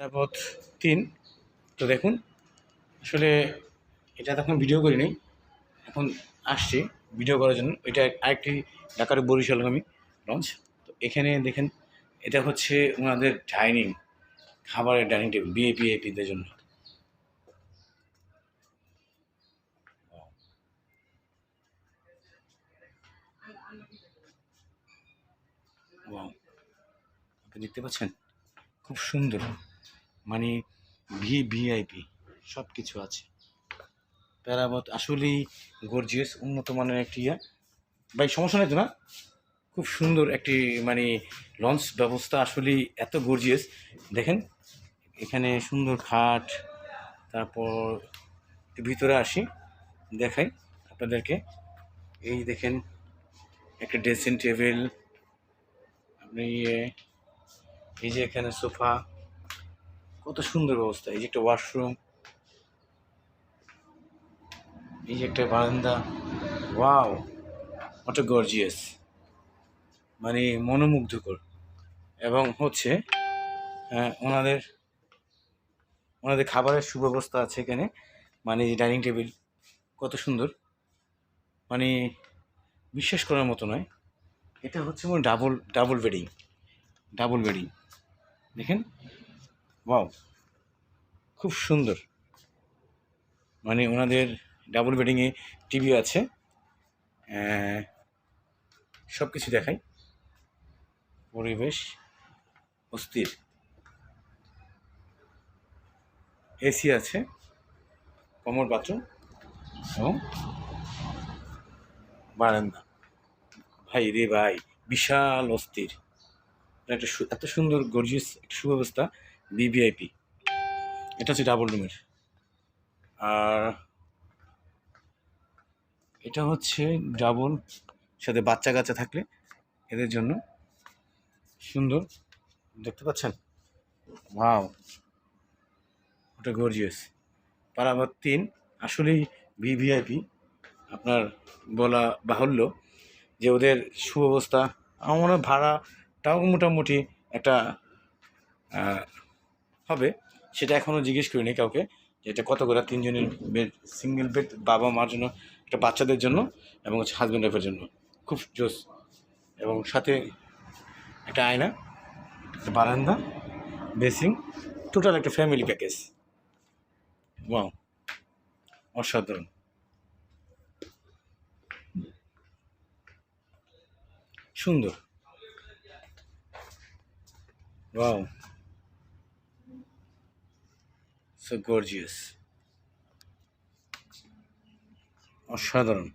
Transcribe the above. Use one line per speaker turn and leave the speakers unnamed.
তারপর তিন। তো দেখুন, আসলে এটা তখন ভিডিও করিনি এখন আসছি ভিডিও করার জন্য। এটা আরেকটি ঢাকার বরিশালগামী লঞ্চ। তো এখানে দেখেন, এটা হচ্ছে ওনাদের ডাইনিং, খাবারের ডাইনিং টেবিল বিএপি এপিদের জন্য. আপনি দেখতে পাচ্ছেন? খুব সুন্দর। মানে ভি ভিআইপি সব কিছু আছে। প্যারাবত আসলেই গর্জিয়াস উন্নত মানের একটি ইয়া। ভাই, সমস্যা নেই তো না? খুব সুন্দর একটি মানে লঞ্চ ব্যবস্থা আসলেই এত গর্জিয়াস দেখেন, এখানে সুন্দর খাট, তারপর ভিতরে আসি, দেখাই আপনাদেরকে। এই দেখেন, একটা ড্রেসিং টেবিল আপনি, এই যে এখানে সোফা কত সুন্দর ব্যবস্থা। এই যে একটা ওয়াশরুম এই যে একটা বারান্দা ওয়াও কত গর্জিয়াস মানে মনোমুগ্ধকর। এবং হচ্ছে আহ, ওনাদের ওনাদের খাবারের সুব্যবস্থা আছে এখানে। মানে ডাইনিং টেবিল কত সুন্দর। মানে বিশ্বাস করার মতো নয়। এটা হচ্ছে মনে double double bedding double bedding দেখেন ওয়াও খুব সুন্দর। মানে ওনাদের ডাবল বেডিংয়ে টিভি আছে। সব কিছু দেখাই। পরিবেশ অস্থির। এসি আছে কমর বাথরুম এবং বারান্দা। ভাই রে ভাই, বিশাল অস্থির। একটা এত সুন্দর গর্জিয়াস একটা সুব্যবস্থা। বিভিআইপি এটা হচ্ছে ডাবল রুমের আর এটা হচ্ছে ডাবল সাথে বাচ্চা কাচ্চা থাকলে এদের জন্য সুন্দর। দেখতে পাচ্ছেন? ওয়াও ওটা গর্জিয়াস পারাবার তিন। আসলেই ভিভিআইপি আপনার বলা বাহুল্য যে ওদের সুব্যবস্থা, আমার মনে ভাড়াটাও মোটামুটি একটা হবে, সেটা এখনও জিজ্ঞেস করিনি কাউকে যে এটা কত করে, তিনজনের বেড সিঙ্গেল বেড বাবা মার জন্য, একটা বাচ্চাদের জন্য এবং হচ্ছে হাজব্যান্ড ওয়াইফের জন্য। খুব জোস। এবং সাথে একটা আয়না, একটা বারান্দা বেসিং টোটাল একটা ফ্যামিলি প্যাকেজ ওয়াও অসাধারণ। সুন্দর। ওয়াও সো গর্জিয়াস অসাধারণ।